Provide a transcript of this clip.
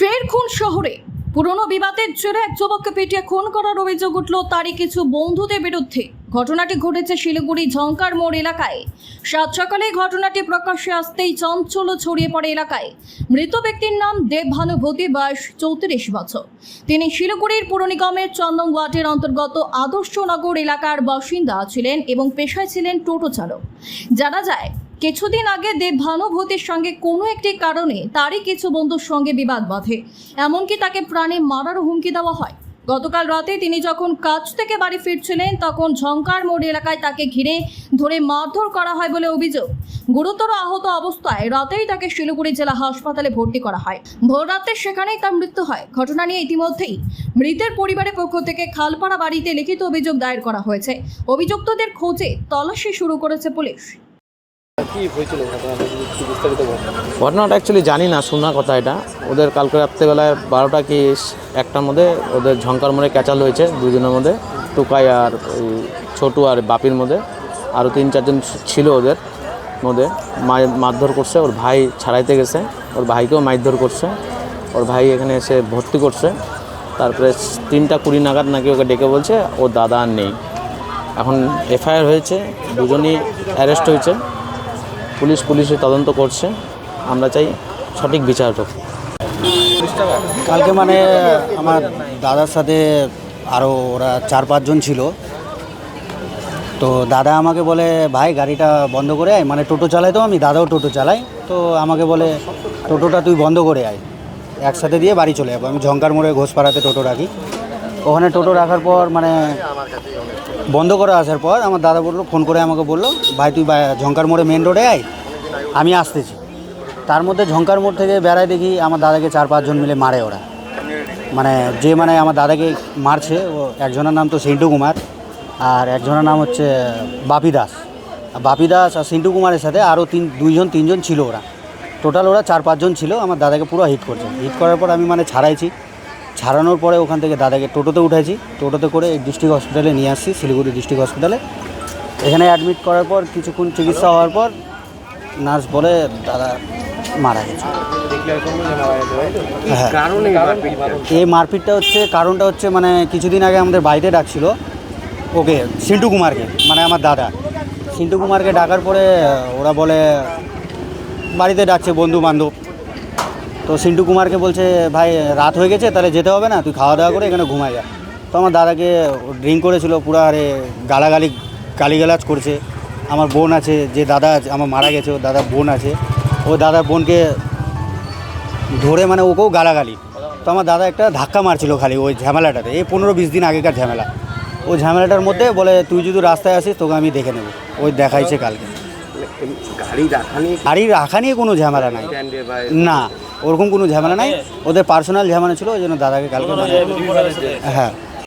ফের খুন শহরে। পুরনো বিবাদের জেরে এক যুবককে পিটিয়ে খুন করার অভিযোগ উঠল তারই কিছু বন্ধুদের বিরুদ্ধে। ঘটনাটি ঘটেছে শিলিগুড়ি ঝঙ্কার মোড় এলাকায়। সাত সকালে ঘটনাটি প্রকাশ্যে আসতেই চঞ্চল ছড়িয়ে পড়ে এলাকায়। মৃত ব্যক্তির নাম দেবভানুভূতি, বয়স চৌত্রিশ বছর। তিনি শিলিগুড়ির পুর নিগমের চন্দন ওয়ার্ডের অন্তর্গত আদর্শনগর এলাকার বাসিন্দা ছিলেন এবং পেশায় ছিলেন টোটো চালক। জানা যায় কিছুদিন আগে দেবভানুভূতির সঙ্গে কোনো একটি কারণে তারই কিছু বন্ধুর সঙ্গে বিবাদ বাঁধে। এমনকি তাকে প্রাণে মারারও হুমকি দেওয়া হয়। গতকাল রাতে তিনি যখন কাজ থেকে বাড়ি ফিরছিলেন, তখন ঝঙ্কার মোড় এলাকায় তাকে ঘিরে ধরে মারধর করা হয় বলে অভিযোগ। গুরুতর আহত অবস্থায় রাতেই তাকে শিলিগুড়ি জেলা হাসপাতালে ভর্তি করা হয়। ভোর রাতে সেখানেই তার মৃত্যু হয়। ঘটনা নিয়ে ইতিমধ্যেই মৃতের পরিবারের পক্ষ থেকে খালপাড়া বাড়িতে লিখিত অভিযোগ দায়ের করা হয়েছে। অভিযুক্তদের খোঁজে তল্লাশি শুরু করেছে পুলিশ। ঘটনাটা? ঘটনাটা অ্যাকচুয়ালি জানি না শোনা কথা এটা। ওদের কালকে রাত্রেবেলায় বারোটা কি একটার মধ্যে ওদের ঝঙ্কার মোড়ে ক্যাচাল হয়েছে দুজনের মধ্যে, টুকাই আর ওই ছোটু আর বাপির মধ্যে। আরও তিন চারজন ছিল ওদের মধ্যে। মারধর করছে, ওর ভাই ছাড়াইতে গেছে। ওর ভাইকেও মারধর করছে। ওর ভাই এখানে এসে ভর্তি করছে। তারপরে তিনটা কুড়ি নাগাদ নাকি ওকে ডেকে বলছে ওর দাদা আর নেই। এখন এফআইআর হয়েছে, দুজনই অ্যারেস্ট হয়েছে। পুলিশ পুলিশে তদন্ত করছে। আমরা চাই সঠিক বিচার হোক। কালকে মানে আমার দাদার সাথে আরও ওরা চার পাঁচজন ছিল। তো দাদা আমাকে বলে, ভাই, গাড়িটা বন্ধ করে আয়। মানে টোটো চালাই তো আমি, দাদাও টোটো চালাই তো আমাকে বলে, টোটোটা তুই বন্ধ করে আয়। একসাথে দিয়ে বাড়ি চলে যাব। আমি ঝঙ্কার মোড়ে ঘোষপাড়াতে টোটো রাখি। ওখানে টোটো রাখার পর মানে বন্ধ করে আসার পর আমার দাদা বলল, ফোন করে আমাকে বলল, ভাই, তুই ঝঙ্কার মোড়ে মেন রোডে আয়, আমি আসতেছি। তার মধ্যে ঝঙ্কার মোড় থেকে বেড়ায় দেখি আমার দাদাকে চার পাঁচজন মিলে মারে ওরা। মানে যে মানে আমার দাদাকে মারছে, ও একজনের নাম তো সিন্টু কুমার, আর একজনের নাম হচ্ছে বাপি দাস। বাপি দাস আর সিন্টু কুমারের সাথে আরও তিন দুইজন, তিনজন ছিল ওরা। টোটাল ওরা চার পাঁচজন ছিল, আমার দাদাকে পুরো হিট করছে। হিট করার পর আমি মানে ছাড়াইছি। ছাড়ানোর পরে ওখান থেকে দাদাকে টোটোতে উঠেছি টোটোতে করে ডিস্ট্রিক্ট হসপিটালে নিয়ে আসছি শিলিগুড়ি ডিস্ট্রিক্ট হসপিটালে। এখানে অ্যাডমিট করার পর কিছুক্ষণ চিকিৎসা হওয়ার পর নার্স বলে দাদা মারা গেছে। হ্যাঁ। এই মারপিটটা হচ্ছে? কারণটা হচ্ছে মানে কিছুদিন আগে আমাদের বাড়িতে ডাকছিল। ওকে সিন্টু কুমারকে মানে আমার দাদা। সিন্টু কুমারকে ডাকার পরে ওরা বলে বাড়িতে ডাকছে বন্ধু বান্ধব তো সিন্টু কুমারকে বলছে ভাই রাত হয়ে গেছে তাহলে যেতে হবে না তুই খাওয়া দাওয়া করে এখানে ঘুমায় যা। তো আমার দাদাকে ড্রিঙ্ক করেছিল পুরো আরে গালাগালি গালিগালাজ করছে। আমার বোন আছে যে দাদা আছে আমার মারা গেছে ও দাদা বোন আছে। ও দাদার বোনকে ধরে মানে ওকেও গালাগালি। তো আমার দাদা একটা ধাক্কা মারছিল খালি ওই ঝামেলাটাতে এই পনেরো বিশ দিন আগেকার ঝামেলা। ওই ঝামেলাটার মধ্যে বলে তুই যদি রাস্তায় আসিস তোকে আমি দেখে নেব। ওই দেখাইছে কালকে। গাড়ি রাখা নিয়ে গাড়ি রাখা নিয়ে কোনো ঝামেলা নাই। না। ওরকম কোনো ঝামেলা নাই। ওদের পার্সোনাল ঝামেলা ছিল ওই জন্য দাদাকে কালকে মানে- হ্যাঁ।